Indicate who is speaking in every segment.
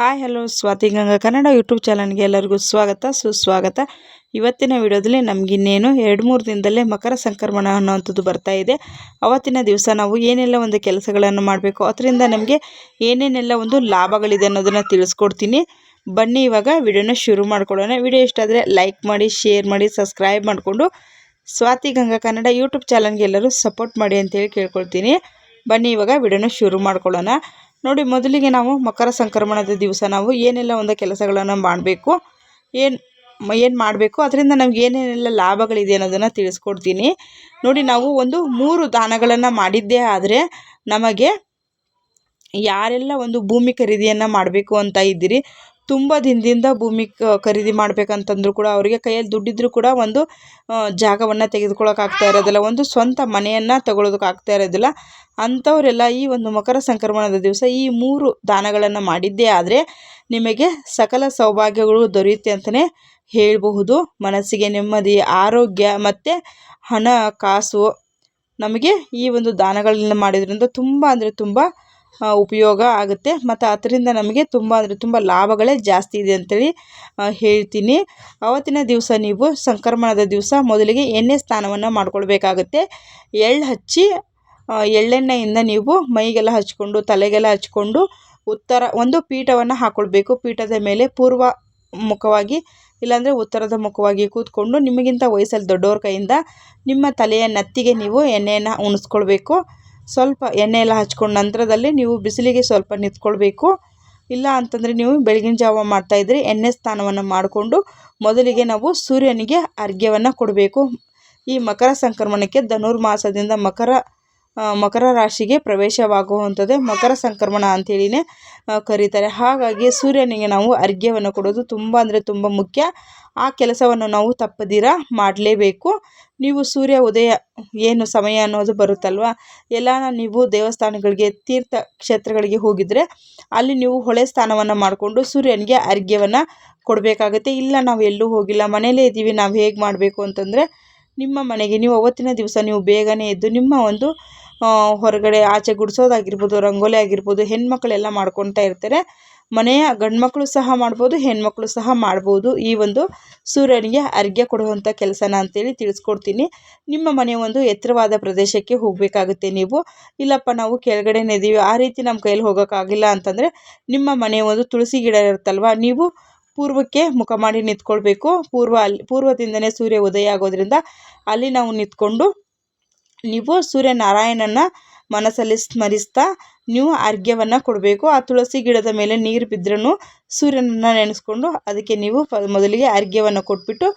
Speaker 1: Hi, hello, Swathi Ganga Kannada YouTube ಚಾನಲ್ಗೆ ಎಲ್ಲರಿಗೂ ಸ್ವಾಗತ, ಸುಸ್ವಾಗತ. ಇವತ್ತಿನ ವಿಡಿಯೋದಲ್ಲಿ ನಮಗಿನ್ನೇನು ಎರಡು ಮೂರು ದಿನದಲ್ಲೇ ಮಕರ ಸಂಕ್ರಮಣ ಅನ್ನೋವಂಥದ್ದು ಬರ್ತಾ ಇದೆ. ಅವತ್ತಿನ ದಿವಸ ನಾವು ಏನೆಲ್ಲ ಒಂದು ಕೆಲಸಗಳನ್ನು ಮಾಡಬೇಕು, ಅದರಿಂದ ನಮಗೆ ಏನೇನೆಲ್ಲ ಒಂದು ಲಾಭಗಳಿದೆ ಅನ್ನೋದನ್ನು ತಿಳಿಸ್ಕೊಡ್ತೀನಿ. ಬನ್ನಿ, ಇವಾಗ ವಿಡಿಯೋನ ಶುರು ಮಾಡ್ಕೊಳ್ಳೋಣ. ವಿಡಿಯೋ ಇಷ್ಟ ಆದರೆ ಲೈಕ್ ಮಾಡಿ, ಶೇರ್ ಮಾಡಿ, ಸಬ್ಸ್ಕ್ರೈಬ್ ಮಾಡಿಕೊಂಡು ಸ್ವಾತಿ ಗಂಗಾ ಕನ್ನಡ ಯೂಟ್ಯೂಬ್ ಚಾನಲ್ಗೆ ಎಲ್ಲರೂ ಸಪೋರ್ಟ್ ಮಾಡಿ ಅಂತೇಳಿ ಕೇಳ್ಕೊಳ್ತೀನಿ. ಬನ್ನಿ, ಇವಾಗ ವಿಡಿಯೋನ ಶುರು ಮಾಡ್ಕೊಳ್ಳೋಣ. ನೋಡಿ, ಮೊದಲಿಗೆ ನಾವು ಮಕರ ಸಂಕ್ರಮಣದ ದಿವಸ, ನಾವು ಏನೆಲ್ಲ ಒಂದು ಕೆಲಸಗಳನ್ನು ಮಾಡಬೇಕು, ಏನು ಏನು ಮಾಡಬೇಕು, ಅದರಿಂದ ನಮ್ಗೆ ಏನೇನೆಲ್ಲ ಲಾಭಗಳಿದೆ ಅನ್ನೋದನ್ನು ತಿಳಿಸ್ಕೊಡ್ತೀನಿ. ನೋಡಿ, ನಾವು ಒಂದು ಮೂರು ದಾನಗಳನ್ನು ಮಾಡಿದ್ದೇ ಆದರೆ ನಮಗೆ ಯಾರೆಲ್ಲ ಒಂದು ಭೂಮಿ ಖರೀದಿಯನ್ನು ಮಾಡಬೇಕು ಅಂತ ಇದ್ದೀರಿ ತುಂಬ ದಿನದಿಂದ ಭೂಮಿ ಖರೀದಿ ಮಾಡಬೇಕಂತಂದ್ರೂ ಕೂಡ ಅವರಿಗೆ ಕೈಯಲ್ಲಿ ದುಡ್ಡಿದ್ರೂ ಕೂಡ ಒಂದು ಜಾಗವನ್ನು ತೆಗೆದುಕೊಳ್ಳೋಕೆ ಆಗ್ತಾ ಇರೋದಿಲ್ಲ. ಒಂದು ಸ್ವಂತ ಮನೆಯನ್ನು ತಗೊಳ್ಳೋದಕ್ಕಾಗ್ತಾ ಇರೋದಿಲ್ಲ. ಅಂಥವರೆಲ್ಲ ಈ ಒಂದು ಮಕರ ಸಂಕ್ರಮಣದ ದಿವಸ ಈ ಮೂರು ದಾನಗಳನ್ನು ಮಾಡಿದ್ದೇ ಆದರೆ ನಿಮಗೆ ಸಕಲ ಸೌಭಾಗ್ಯಗಳು ದೊರೆಯುತ್ತೆ ಅಂತಲೇ ಹೇಳಬಹುದು. ಮನಸ್ಸಿಗೆ ನೆಮ್ಮದಿ, ಆರೋಗ್ಯ ಮತ್ತು ಹಣ, ಕಾಸು ನಮಗೆ ಈ ಒಂದು ದಾನಗಳನ್ನು ಮಾಡಿದ್ರಿಂದ ತುಂಬ ಅಂದರೆ ತುಂಬ ಉಪಯೋಗ ಆಗುತ್ತೆ. ಮತ್ತು ಅದರಿಂದ ನಮಗೆ ತುಂಬ ಅಂದರೆ ತುಂಬ ಲಾಭಗಳೇ ಜಾಸ್ತಿ ಇದೆ ಅಂತೇಳಿ ಹೇಳ್ತೀನಿ. ಆವತ್ತಿನ ದಿವಸ ನೀವು ಸಂಕ್ರಮಣದ ದಿವಸ ಮೊದಲಿಗೆ ಎಣ್ಣೆ ಸ್ನಾನವನ್ನು ಮಾಡ್ಕೊಳ್ಬೇಕಾಗುತ್ತೆ. ಎಳ್ಳು ಹಚ್ಚಿ ಎಳ್ಳೆಣ್ಣೆಯಿಂದ ನೀವು ಮೈಗೆಲ್ಲ ಹಚ್ಕೊಂಡು, ತಲೆಗೆಲ್ಲ ಹಚ್ಕೊಂಡು ಉತ್ತರ ಒಂದು ಪೀಠವನ್ನು ಹಾಕ್ಕೊಳ್ಬೇಕು ಪೀಠದ ಮೇಲೆ ಪೂರ್ವ ಮುಖವಾಗಿ, ಇಲ್ಲಾಂದರೆ ಉತ್ತರದ ಮುಖವಾಗಿ ಕೂತ್ಕೊಂಡು ನಿಮಗಿಂತ ವಯಸ್ಸಲ್ಲಿ ದೊಡ್ಡವ್ರ ಕೈಯಿಂದ ನಿಮ್ಮ ತಲೆಯ ನತ್ತಿಗೆ ನೀವು ಎಣ್ಣೆಯನ್ನು ಉಣಿಸ್ಕೊಳ್ಬೇಕು. ಸ್ವಲ್ಪ ಎಣ್ಣೆ ಎಲ್ಲ ಹಚ್ಕೊಂಡ ನಂತರದಲ್ಲಿ ನೀವು ಬಿಸಿಲಿಗೆ ಸ್ವಲ್ಪ ನಿಂತ್ಕೊಳ್ಬೇಕು. ಇಲ್ಲ ಅಂತಂದರೆ ನೀವು ಬೆಳಗಿನ ಜಾವ ಮಾಡ್ತಾಯಿದ್ರೆ ಎಣ್ಣೆ ಸ್ನಾನವನ್ನು ಮಾಡಿಕೊಂಡು ಮೊದಲಿಗೆ ನಾವು ಸೂರ್ಯನಿಗೆ ಅರ್ಘ್ಯವನ್ನು ಕೊಡಬೇಕು. ಈ ಮಕರ ಸಂಕ್ರಮಣಕ್ಕೆ ಧನುರ್ಮಾಸದಿಂದ ಮಕರ ಮಕರ ರಾಶಿಗೆ ಪ್ರವೇಶವಾಗುವಂಥದ್ದೇ ಮಕರ ಸಂಕ್ರಮಣ ಅಂಥೇಳಿನೇ ಕರೀತಾರೆ. ಹಾಗಾಗಿ ಸೂರ್ಯನಿಗೆ ನಾವು ಅರ್ಘ್ಯವನ್ನು ಕೊಡೋದು ತುಂಬ ಅಂದರೆ ತುಂಬ ಮುಖ್ಯ. ಆ ಕೆಲಸವನ್ನು ನಾವು ತಪ್ಪದಿರ ಮಾಡಲೇಬೇಕು. ನೀವು ಸೂರ್ಯ ಉದಯ ಏನು ಸಮಯ ಅನ್ನೋದು ಬರುತ್ತಲ್ವ? ಎಲ್ಲಾನ ನೀವು ದೇವಸ್ಥಾನಗಳಿಗೆ, ತೀರ್ಥ ಕ್ಷೇತ್ರಗಳಿಗೆ ಹೋಗಿದ್ರೆ ಅಲ್ಲಿ ನೀವು ಹೊಳೆ ಸ್ಥಾನವನ್ನು ಮಾಡಿಕೊಂಡು ಸೂರ್ಯನಿಗೆ ಅರ್ಘ್ಯವನ್ನು ಕೊಡಬೇಕಾಗುತ್ತೆ. ಇಲ್ಲ, ನಾವು ಎಲ್ಲೂ ಹೋಗಿಲ್ಲ. ಮನೆಯಲ್ಲೇ ಇದ್ದೀವಿ ನಾವು ಹೇಗೆ ಮಾಡಬೇಕು ಅಂತಂದರೆ ನಿಮ್ಮ ಮನೆಗೆ ನೀವು ಅವತ್ತಿನ ದಿವಸ ನೀವು ಬೇಗನೆ ಎದ್ದು ನಿಮ್ಮ ಒಂದು ಹೊರಗಡೆ ಆಚೆ ಗುಡಿಸೋದಾಗಿರ್ಬೋದು, ರಂಗೋಲಿ ಆಗಿರ್ಬೋದು, ಹೆಣ್ಮಕ್ಳೆಲ್ಲ ಮಾಡ್ಕೊತಾ ಇರ್ತಾರೆ. ಮನೆಯ ಗಂಡ್ಮಕ್ಳು ಸಹ ಮಾಡ್ಬೋದು, ಹೆಣ್ಮಕ್ಳು ಸಹ ಮಾಡ್ಬೋದು. ಈ ಒಂದು ಸೂರ್ಯನಿಗೆ ಅರ್ಘ್ಯ ಕೊಡುವಂಥ ಕೆಲಸನ ಅಂತೇಳಿ ತಿಳಿಸ್ಕೊಡ್ತೀನಿ. ನಿಮ್ಮ ಮನೆ ಒಂದು ಎತ್ತರವಾದ ಪ್ರದೇಶಕ್ಕೆ ಹೋಗಬೇಕಾಗುತ್ತೆ ನೀವು. ಇಲ್ಲಪ್ಪ, ನಾವು ಕೆಳಗಡೆ ಇದ್ದೀವಿ ಆ ರೀತಿ ನಮ್ಮ ಕೈಯಲ್ಲಿ ಹೋಗೋಕ್ಕಾಗಿಲ್ಲ ಅಂತಂದರೆ ನಿಮ್ಮ ಮನೆ ಒಂದು ತುಳಸಿ ಗಿಡ ಇರುತ್ತಲ್ವ? ನೀವು ಪೂರ್ವಕ್ಕೆ ಮುಖ ಮಾಡಿ ನಿಂತ್ಕೊಳ್ಬೇಕು. ಪೂರ್ವ ಅಲ್ಲಿ, ಪೂರ್ವದಿಂದನೇ ಸೂರ್ಯ ಉದಯ ಆಗೋದ್ರಿಂದ ಅಲ್ಲಿ ನಾವು ನಿಂತ್ಕೊಂಡು ನೀವು ಸೂರ್ಯನಾರಾಯಣನ ಮನಸ್ಸಲ್ಲಿ ಸ್ಮರಿಸ್ತಾ ನೀವು ಅರ್ಘ್ಯವನ್ನು ಕೊಡಬೇಕು. ಆ ತುಳಸಿ ಗಿಡದ ಮೇಲೆ ನೀರು ಬಿದ್ರೂ ಸೂರ್ಯನನ್ನು ನೆನೆಸ್ಕೊಂಡು ಅದಕ್ಕೆ ನೀವು ಮೊದಲಿಗೆ ಅರ್ಘ್ಯವನ್ನು ಕೊಟ್ಬಿಟ್ಟು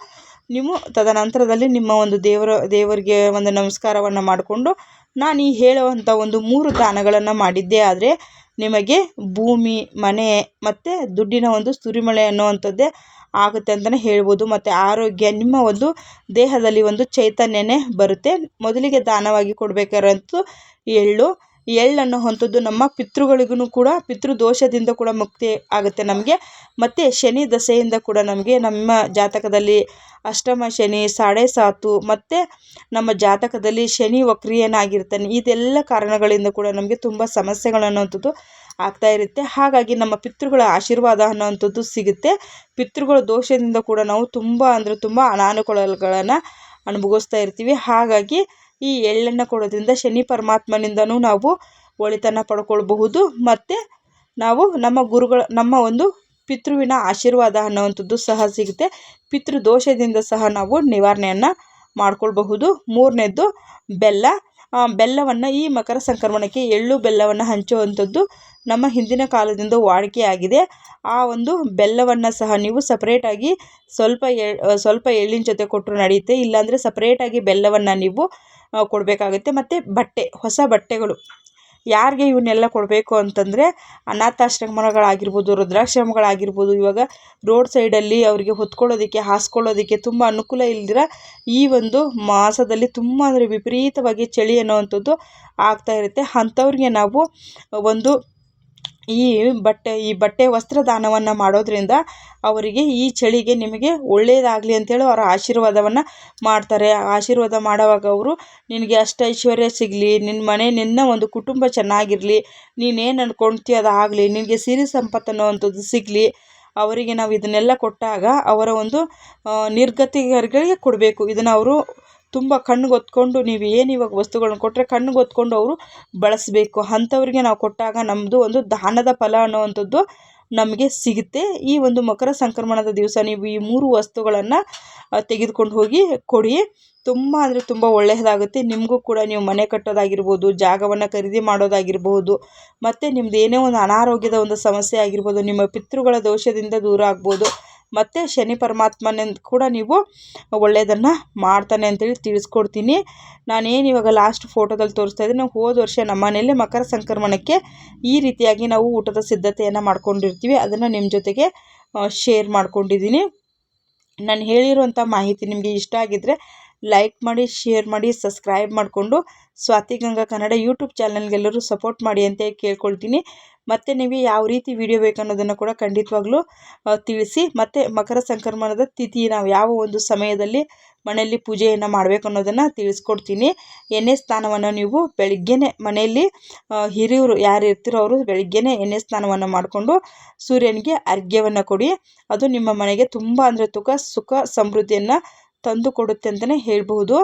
Speaker 1: ನೀವು ತದನಂತರದಲ್ಲಿ ನಿಮ್ಮ ಒಂದು ದೇವರ, ದೇವರಿಗೆ ಒಂದು ನಮಸ್ಕಾರವನ್ನು ಮಾಡಿಕೊಂಡು ನಾನು ಈ ಹೇಳುವಂಥ ಒಂದು ಮೂರು ದಾನಗಳನ್ನು ಮಾಡಿದ್ದೆ. ಆದರೆ ನಿಮಗೆ ಭೂಮಿ, ಮನೆ ಮತ್ತು ದುಡ್ಡಿನ ಒಂದು ಸುರಿಮಳೆ ಅನ್ನುವಂಥದ್ದೇ ಆಗುತ್ತೆ ಅಂತಲೇ ಹೇಳ್ಬೋದು. ಮತ್ತು ಆರೋಗ್ಯ, ನಿಮ್ಮ ಒಂದು ದೇಹದಲ್ಲಿ ಒಂದು ಚೈತನ್ಯನೇ ಬರುತ್ತೆ. ಮೊದಲಿಗೆ ದಾನವಾಗಿ ಕೊಡಬೇಕಾರಂತೂ ಎಳ್ಳು ಎಳ್ಳು ಅನ್ನುವಂಥದ್ದು ನಮ್ಮ ಪಿತೃಗಳಿಗೂ ಕೂಡ ಪಿತೃದೋಷದಿಂದ ಕೂಡ ಮುಕ್ತಿ ಆಗುತ್ತೆ ನಮಗೆ. ಮತ್ತು ಶನಿ ದಶೆಯಿಂದ ಕೂಡ ನಮಗೆ ನಮ್ಮ ಜಾತಕದಲ್ಲಿ ಅಷ್ಟಮ, ಶನಿ, ಸಾಡೆ ಸಾತು, ಮತ್ತು ನಮ್ಮ ಜಾತಕದಲ್ಲಿ ಶನಿ ವಕ್ರಿಯನಾಗಿರ್ತಾನೆ. ಇದೆಲ್ಲ ಕಾರಣಗಳಿಂದ ಕೂಡ ನಮಗೆ ತುಂಬ ಸಮಸ್ಯೆಗಳು ಅನ್ನುವಂಥದ್ದು ಆಗ್ತಾ ಇರುತ್ತೆ. ಹಾಗಾಗಿ ನಮ್ಮ ಪಿತೃಗಳ ಆಶೀರ್ವಾದ ಅನ್ನೋವಂಥದ್ದು ಸಿಗುತ್ತೆ. ಪಿತೃಗಳ ದೋಷದಿಂದ ಕೂಡ ನಾವು ತುಂಬ ಅಂದರೆ ತುಂಬ ಅನಾನುಕೂಲಗಳನ್ನು ಅನುಭವಿಸ್ತಾ ಇರ್ತೀವಿ. ಹಾಗಾಗಿ ಈ ಎಳ್ಳನ್ನು ಕೊಡೋದ್ರಿಂದ ಶನಿ ಪರಮಾತ್ಮನಿಂದನೂ ನಾವು ಒಳಿತನ್ನು ಪಡ್ಕೊಳ್ಬಹುದು. ಮತ್ತು ನಾವು ನಮ್ಮ ಗುರುಗಳ, ನಮ್ಮ ಒಂದು ಪಿತೃವಿನ ಆಶೀರ್ವಾದ ಅನ್ನುವಂಥದ್ದು ಸಹ ಸಿಗುತ್ತೆ. ಪಿತೃದೋಷದಿಂದ ಸಹ ನಾವು ನಿವಾರಣೆಯನ್ನು ಮಾಡ್ಕೊಳ್ಬಹುದು. ಮೂರನೇದ್ದು ಬೆಲ್ಲ. ಬೆಲ್ಲವನ್ನು ಈ ಮಕರ ಸಂಕ್ರಮಣಕ್ಕೆ ಎಳ್ಳು ಬೆಲ್ಲವನ್ನು ಹಂಚುವಂಥದ್ದು ನಮ್ಮ ಹಿಂದಿನ ಕಾಲದಿಂದ ವಾಡಿಕೆಯಾಗಿದೆ. ಆ ಒಂದು ಬೆಲ್ಲವನ್ನು ಸಹ ನೀವು ಸಪ್ರೇಟಾಗಿ ಸ್ವಲ್ಪ ಎ ಸ್ವಲ್ಪ ಎಳ್ಳಿನ ಜೊತೆ ಕೊಟ್ಟರು ನಡೆಯುತ್ತೆ ಇಲ್ಲಾಂದರೆ ಸಪ್ರೇಟಾಗಿ ಬೆಲ್ಲವನ್ನು ನೀವು ಕೊಡಬೇಕಾಗುತ್ತೆ. ಮತ್ತು ಬಟ್ಟೆ, ಹೊಸ ಬಟ್ಟೆಗಳು. ಯಾರಿಗೆ ಇವನ್ನೆಲ್ಲ ಕೊಡಬೇಕು ಅಂತಂದರೆ ಅನಾಥಾಶ್ರಮಗಳಾಗಿರ್ಬೋದು ವೃದ್ಧಾಶ್ರಮಗಳಾಗಿರ್ಬೋದು ಇವಾಗ ರೋಡ್ ಸೈಡಲ್ಲಿ ಅವರಿಗೆ ಹೊತ್ಕೊಳ್ಳೋದಕ್ಕೆ, ಹಾಸ್ಕೊಳ್ಳೋದಕ್ಕೆ ತುಂಬ ಅನುಕೂಲ ಇಲ್ದಿರ ಈ ಒಂದು ಮಾಸದಲ್ಲಿ ತುಂಬ ಅಂದರೆ ವಿಪರೀತವಾಗಿ ಚಳಿ ಅನ್ನೋವಂಥದ್ದು ಆಗ್ತಾ ಇರುತ್ತೆ. ಅಂಥವ್ರಿಗೆ ನಾವು ಒಂದು ಈ ಬಟ್ಟೆ ಈ ಬಟ್ಟೆ ವಸ್ತ್ರದಾನವನ್ನು ಮಾಡೋದರಿಂದ ಅವರಿಗೆ ಈ ಚಳಿಗೆ ನಿಮಗೆ ಒಳ್ಳೆಯದಾಗಲಿ ಅಂತೇಳಿ ಅವರ ಆಶೀರ್ವಾದವನ್ನು ಮಾಡ್ತಾರೆ. ಆಶೀರ್ವಾದ ಮಾಡೋವಾಗ ಅವರು, ನಿನಗೆ ಅಷ್ಟು ಐಶ್ವರ್ಯ ಸಿಗಲಿ, ನಿನ್ನ ಮನೆ ನಿನ್ನ ಒಂದು ಕುಟುಂಬ ಚೆನ್ನಾಗಿರಲಿ, ನೀನೇನು ಅಂದ್ಕೊಳ್ತೀಯ ಅದು ಆಗಲಿ, ನಿನಗೆ ಸಿರಿ ಸಂಪತ್ತು ಅನ್ನೋವಂಥದ್ದು ಸಿಗಲಿ. ಅವರಿಗೆ ನಾವು ಇದನ್ನೆಲ್ಲ ಕೊಟ್ಟಾಗ ಅವರ ಒಂದು ನಿರ್ಗತಿಕರಿಗೆ ಕೊಡಬೇಕು. ಇದನ್ನು ಅವರು ತುಂಬ ಕಣ್ಣಿಗೆ ಹೊತ್ಕೊಂಡು ನೀವು ಏನು ಇವಾಗ ವಸ್ತುಗಳನ್ನ ಕೊಟ್ಟರೆ ಕಣ್ಣಿಗೆ ಒತ್ಕೊಂಡು ಅವರು ಬಳಸಬೇಕು. ಅಂಥವ್ರಿಗೆ ನಾವು ಕೊಟ್ಟಾಗ ನಮ್ಮದು ಒಂದು ದಾನದ ಫಲ ಅನ್ನುವಂಥದ್ದು ನಮಗೆ ಸಿಗುತ್ತೆ. ಈ ಒಂದು ಮಕರ ಸಂಕ್ರಮಣದ ದಿವಸ ನೀವು ಈ ಮೂರು ವಸ್ತುಗಳನ್ನು ತೆಗೆದುಕೊಂಡು ಹೋಗಿ ಕೊಡಿ. ತುಂಬ ಅಂದರೆ ತುಂಬ ಒಳ್ಳೆಯದಾಗುತ್ತೆ ನಿಮಗೂ ಕೂಡ ನೀವು ಮನೆ ಕಟ್ಟೋದಾಗಿರ್ಬೋದು, ಜಾಗವನ್ನು ಖರೀದಿ ಮಾಡೋದಾಗಿರ್ಬೋದು, ಮತ್ತು ನಿಮ್ಮದು ಏನೇ ಒಂದು ಅನಾರೋಗ್ಯದ ಒಂದು ಸಮಸ್ಯೆ ಆಗಿರ್ಬೋದು, ನಿಮ್ಮ ಪಿತೃಗಳ ದೋಷದಿಂದ ದೂರ ಆಗ್ಬೋದು ಮತ್ತು ಶನಿ ಪರಮಾತ್ಮನಿಂದ ಕೂಡ ನೀವು ಒಳ್ಳೆಯದನ್ನು ಮಾಡ್ತಾನೆ ಅಂತೇಳಿ ತಿಳಿಸ್ಕೊಡ್ತೀನಿ. ನಾನೇನು ಇವಾಗ ಲಾಸ್ಟ್ ಫೋಟೋದಲ್ಲಿ ತೋರಿಸ್ತಾ ಇದ್ದೀನಿ. ಹೋದ ವರ್ಷ ನಮ್ಮ ಮನೆಯಲ್ಲಿ ಮಕರ ಸಂಕ್ರಮಣಕ್ಕೆ ಈ ರೀತಿಯಾಗಿ ನಾವು ಊಟದ ಸಿದ್ಧತೆಯನ್ನು ಮಾಡ್ಕೊಂಡಿರ್ತೀವಿ. ಅದನ್ನು ನಿಮ್ಮ ಜೊತೆಗೆ ಶೇರ್ ಮಾಡ್ಕೊಂಡಿದ್ದೀನಿ. ನಾನು ಹೇಳಿರುವಂಥ ಮಾಹಿತಿ ನಿಮಗೆ ಇಷ್ಟ ಆಗಿದ್ದರೆ ಲೈಕ್ ಮಾಡಿ ಶೇರ್ ಮಾಡಿ ಸಬ್ಸ್ಕ್ರೈಬ್ ಮಾಡಿಕೊಂಡು ಸ್ವಾತಿ ಗಂಗಾ ಕನ್ನಡ ಯೂಟ್ಯೂಬ್ ಚಾನಲ್ಗೆಲ್ಲರೂ ಸಪೋರ್ಟ್ ಮಾಡಿ ಅಂತ ಕೇಳ್ಕೊಳ್ತೀನಿ. ಮತ್ತು ನೀವು ಯಾವ ರೀತಿ ವಿಡಿಯೋ ಬೇಕನ್ನೋದನ್ನು ಕೂಡ ಖಂಡಿತವಾಗ್ಲೂ ತಿಳಿಸಿ. ಮತ್ತು ಮಕರ ಸಂಕ್ರಮಣದ ತಿಥಿ, ನಾವು ಯಾವ ಒಂದು ಸಮಯದಲ್ಲಿ ಮನೆಯಲ್ಲಿ ಪೂಜೆಯನ್ನು ಮಾಡಬೇಕು ಅನ್ನೋದನ್ನು ತಿಳಿಸ್ಕೊಡ್ತೀನಿ. ಎಣ್ಣೆ ಸ್ನಾನವನ್ನು ನೀವು ಬೆಳಗ್ಗೆನೇ ಮನೆಯಲ್ಲಿ ಹಿರಿಯರು ಯಾರು ಇರ್ತಿರೋ ಅವರು ಬೆಳಗ್ಗೆನೇ ಎಣ್ಣೆ ಸ್ನಾನವನ್ನು ಮಾಡಿಕೊಂಡು ಸೂರ್ಯನಿಗೆ ಅರ್ಘ್ಯವನ್ನು ಕೊಡಿ. ಅದು ನಿಮ್ಮ ಮನೆಗೆ ತುಂಬ ಅಂದರೆ ತುಕ ಸುಖ, ಸಮೃದ್ಧಿಯನ್ನು ತಂದು ಕೊಡುತ್ತೆ ಅಂತಲೇ ಹೇಳ್ಬೋದು.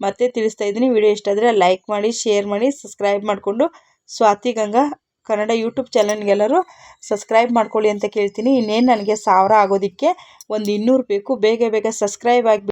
Speaker 1: ಮತ್ತೆ ತಿಳಿಸ್ತಾ ಇದ್ದೀನಿ. ವಿಡಿಯೋ ಇಷ್ಟ ಆದರೆ ಲೈಕ್ ಮಾಡಿ ಶೇರ್ ಮಾಡಿ ಸಬ್ಸ್ಕ್ರೈಬ್ ಮಾಡಿಕೊಂಡು ಸ್ವಾತಿ ಗಂಗಾ ಕನ್ನಡ ಯೂಟ್ಯೂಬ್ ಚಾನಲ್ಗೆಲ್ಲರೂ ಸಬ್ಸ್ಕ್ರೈಬ್ ಮಾಡ್ಕೊಳ್ಳಿ ಅಂತ ಕೇಳ್ತೀನಿ. ಇನ್ನೇನು ನನಗೆ ಸಾವಿರ ಆಗೋದಕ್ಕೆ ಒಂದು ಇನ್ನೂರು ಬೇಕು. ಬೇಗ ಬೇಗ ಸಬ್ಸ್ಕ್ರೈಬ್ ಆಗಿ